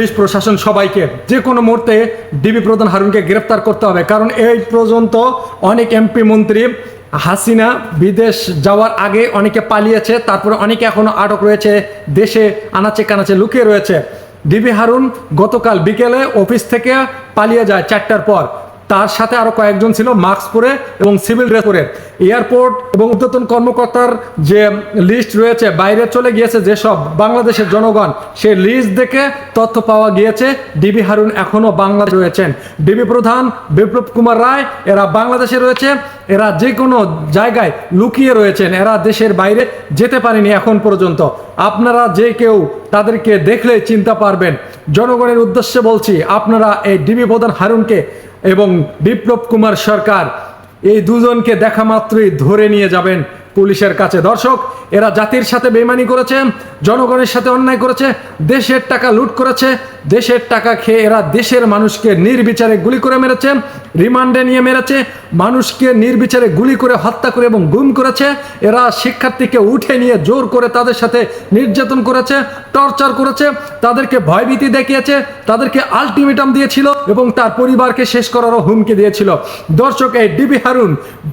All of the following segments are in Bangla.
পুলিশ প্রশাসন সবাইকে যে কোনো মুহূর্তে ডিবি প্রধান হারুনকে গ্রেফতার করতে হবে। কারণ এই পর্যন্ত অনেক এমপি মন্ত্রী হাসিনা বিদেশ যাওয়ার আগে অনেকে পালিয়েছে, তারপরে অনেকে এখনও আটক রয়েছে, দেশে আনাচে কানাচে লুকিয়ে রয়েছে। ডিবি হারুন গতকাল বিকেলে অফিস থেকে পালিয়ে যায় চারটার পর। তার সাথে আরও কয়েকজন ছিল, মাস্ক পরে এবং সিভিল ড্রেস পরে। এয়ারপোর্ট এবং উদ্যতন কর্মকর্তার যে লিস্ট রয়েছে, বাইরে চলে গিয়েছে যেসব বাংলাদেশের জনগণ, সেই লিস্ট দেখে তথ্য পাওয়া গিয়েছে, ডিবি হারুন এখনও বাংলাদেশ রয়েছেন। ডিবি প্রধান বিপ্লব কুমার রায়, এরা বাংলাদেশে রয়েছে, এরা যে কোনো জায়গায় লুকিয়ে রয়েছেন, এরা দেশের বাইরে যেতে পারেনি এখন পর্যন্ত। আপনারা যে কেউ, তাদেরকে দেখলে চিন্তা পারবেন। জনগণের উদ্দেশ্যে বলছি, আপনারা এই ডিবি প্রধান হারুনকে এবং বিপ্লব কুমার সরকার এই দুজনকে দেখা মাত্রই ধরে নিয়ে যাবেন পুলিশের কাছে। দর্শক এরা জাতির সাথে বেমানি করেছে, জনগণের সাথে অন্যায় করেছে, দেশের টাকা লুট করেছে, দেশের টাকা খেয়ে এরা দেশের মানুষকে নির্বিচারে গুলি করে মেরেছে, রিমান্ডে নিয়ে মেরেছে, মানুষকে নির্বিচারে গুলি করে হত্যা করে এবং গুম করেছে, এরা শিক্ষার্থীকে উঠে নিয়ে জোর করে তাদের সাথে নির্যাতন করেছে, টর্চার করেছে, তাদেরকে ভয়ভীতি দেখিয়েছে, তাদেরকে আলটিমেটাম দিয়েছিল এবং তার পরিবারকে শেষ করারও হুমকি দিয়েছিল। দর্শক, এই ডিবি হারুন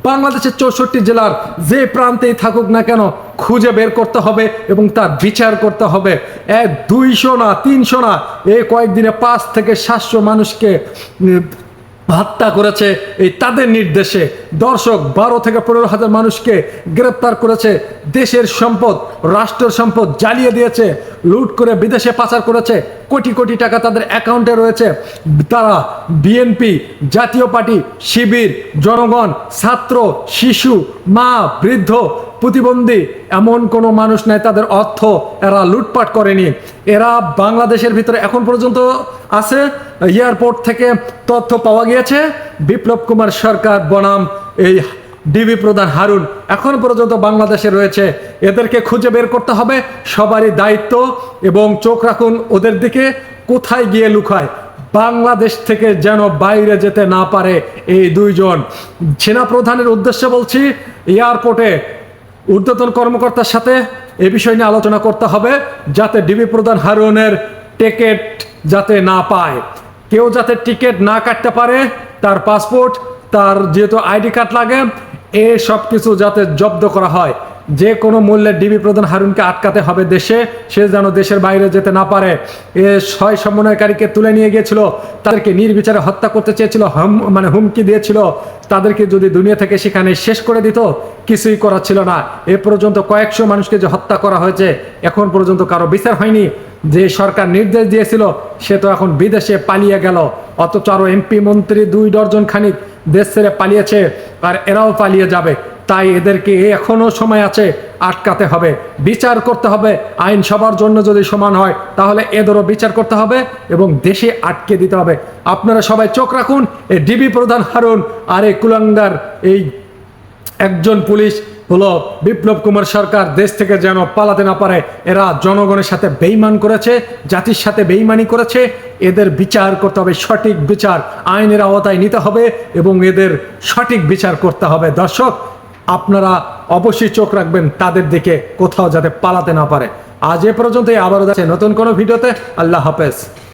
বাংলাদেশের চৌষট্টি জেলার যে প্রান্তেই থাকুক না কেন খুঁজে বের করতে হবে এবং তার বিচার করতে হবে। এক দুইশো না, তিনশো না এই কয়েকদিনে পাঁচ থেকে সাতশো মানুষকে হত্যা করেছে এই তাদের নির্দেশে। দর্শক, বারো থেকে পনেরো হাজার মানুষকে গ্রেপ্তার করেছে। দেশের সম্পদ, রাষ্ট্রের সম্পদ জ্বালিয়ে দিয়েছে, লুট করে বিদেশে পাচার করেছে, কোটি কোটি টাকা তাদের অ্যাকাউন্টে রয়েছে। তারা বিএনপি, জাতীয় পার্টি, শিবির, জনগণ, ছাত্র, শিশু, মা, বৃদ্ধ প্রতিবন্ধী এমন কোনো মানুষ নাই, তাদের অর্থ এরা লুটপাট করেনি। এরা বাংলাদেশের ভিতরে এখন পর্যন্ত আছে, এয়ারপোর্ট থেকে তথ্য পাওয়া গিয়েছে, বিপ্লব কুমার সরকার, বনাম, এই ডিবি প্রধান হারুন, এখন পর্যন্ত বাংলাদেশে রয়েছে। এদেরকে খুঁজে বের করতে হবে, সবারই দায়িত্ব, এবং চোখ রাখুন ওদের দিকে, কোথায় গিয়ে লুকায়? বাংলাদেশ থেকে যেন বাইরে যেতে না পারে এই দুইজন। সেনা প্রধানের উদ্দেশ্যে বলছি, এয়ারপোর্টে ঊর্ধ্বতন কর্মকর্তার সাথে এ বিষয় নিয়ে আলোচনা করতে হবে যাতে ডিবি প্রধান হারুনের টিকিট যাতে না পায়। কেউ যাতে টিকিট না কাটতে পারে, তার পাসপোর্ট, তার যেহেতু আইডি কার্ড লাগে, এ সব কিছু যাতে জব্দ করা হয়। যে কোনো মূল্যে ডিবি প্রধান হারুনকে আটকাতে হবে দেশে, সে যেন দেশের বাইরে যেতে না পারে। এ ছয় সমন্বয়কারীকে তুলে নিয়ে গিয়েছিল, তাদেরকে নির্বিচারে হত্যা করতে চেয়েছিল, হাম মানে হুমকি দিয়েছিল। তাদেরকে যদি দুনিয়া থেকে সেখানে শেষ করে দিত, কিছুই করা ছিল না। এ পর্যন্ত কয়েকশো মানুষকে যে হত্যা করা হয়েছে, এখন পর্যন্ত কারও বিচার হয়নি। যে সরকার নির্দেশ দিয়েছিল, সে তো এখন বিদেশে পালিয়ে গেল। অথচ আরও এমপি মন্ত্রী দুই ডজন খানিক দেশ ছেড়ে পালিয়েছে, আর এরাও পালিয়ে যাবে। তাই এদেরকে এখনও সময় আছে আটকাতে হবে। বিচার করতে হবে। আইন সবার জন্য যদি সমান হয়, তাহলে এদেরও বিচার করতে হবে এবং দেশে আটকে দিতে হবে। আপনারা সবাই চোখ রাখুন। এই ডিবি প্রধান হারুন আর এই কুলাঙ্গার, এই একজন পুলিশ হলো বিপ্লব কুমার সরকার। দেশ থেকে যেন পালাতে না পারে, এরা জনগণের সাথে বেইমান করেছে, জাতির সাথে বেইমানি করেছে। এদের বিচার করতে হবে, সঠিক বিচার। আইনের আওতায় নিতে হবে এবং এদের সঠিক বিচার করতে হবে। দর্শক আপনারা অবশ্যই চোখ রাখবেন তাদের দিকে কোথাও যাতে পালাতে না পারে। আজ এ পর্যন্ত আবারও যাচ্ছে নতুন কোনো ভিডিওতে। আল্লাহ হাফেজ।